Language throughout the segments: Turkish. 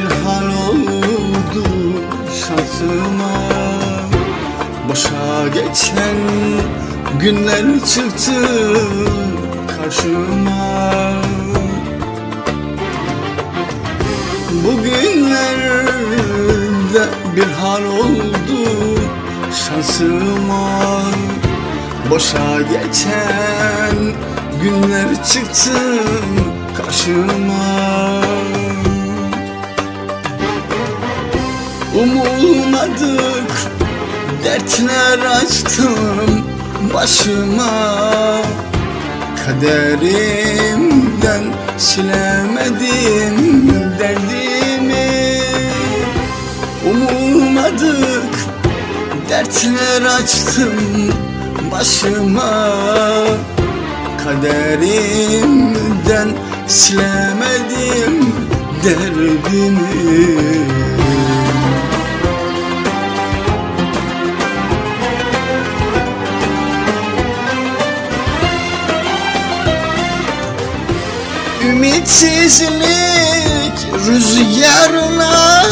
Bir hal oldu şansıma. Boşa geçen günler çıktı karşıma. Bugünlerde bir hal oldu şansıma. Boşa geçen günler çıktı karşıma Umulmadık dertler açtım başıma. Kaderimden silemedim derdimi. Umulmadık dertler açtım başıma. Kaderimden silemedim derdimi Ümitsizlik rüzgarına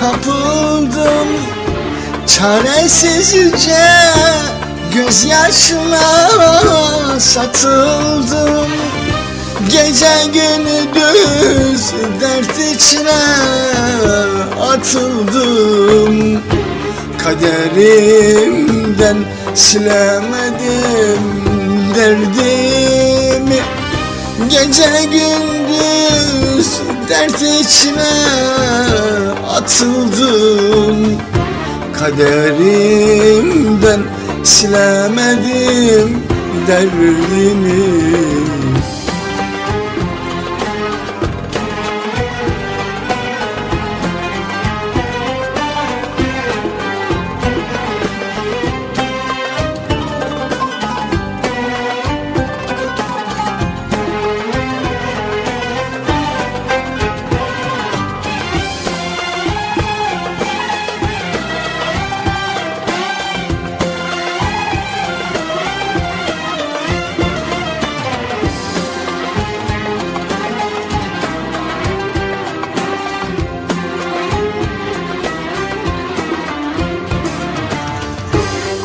kapıldım. Çaresizce gözyaşına satıldım. Gece gündüz dert içine atıldım. Kaderimden silemedim derdimi Gece gündüz dert içine atıldım. Kaderimden silemedim derdimi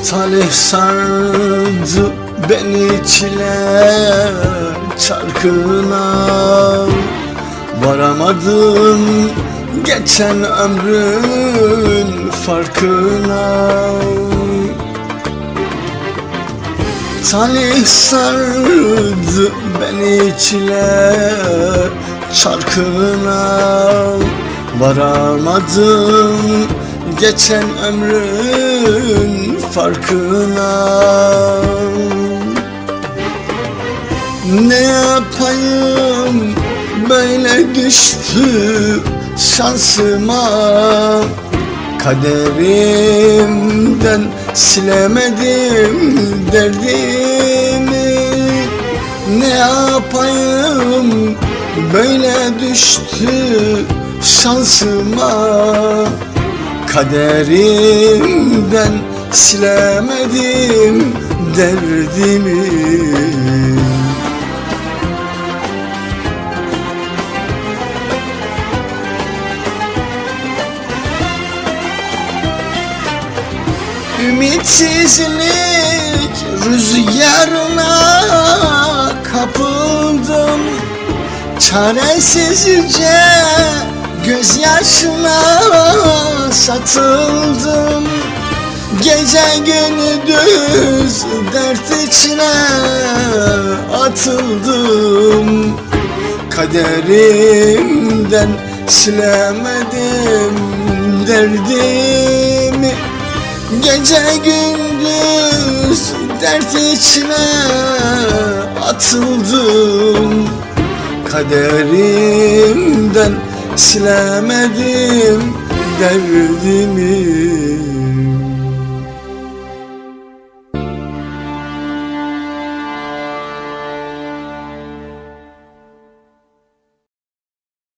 Talih sardı beni çile çarkına. Varamadım geçen ömrün farkına. Talih sardı beni çile çarkına. Varamadım geçen ömrün farkına. Ne yapayım? Böyle düştü şansıma. Kaderimden silemedim derdimi. Ne yapayım? Böyle düştü şansıma. Kaderimden silemedim derdimi? Ümitsizlik rüzgarına kapıldım. Çaresizce gözyaşına satıldım Gece gündüz dert içine atıldım. Kaderimden silemedim derdimi. Gece gündüz dert içine atıldım. Kaderimden silemedim derdimi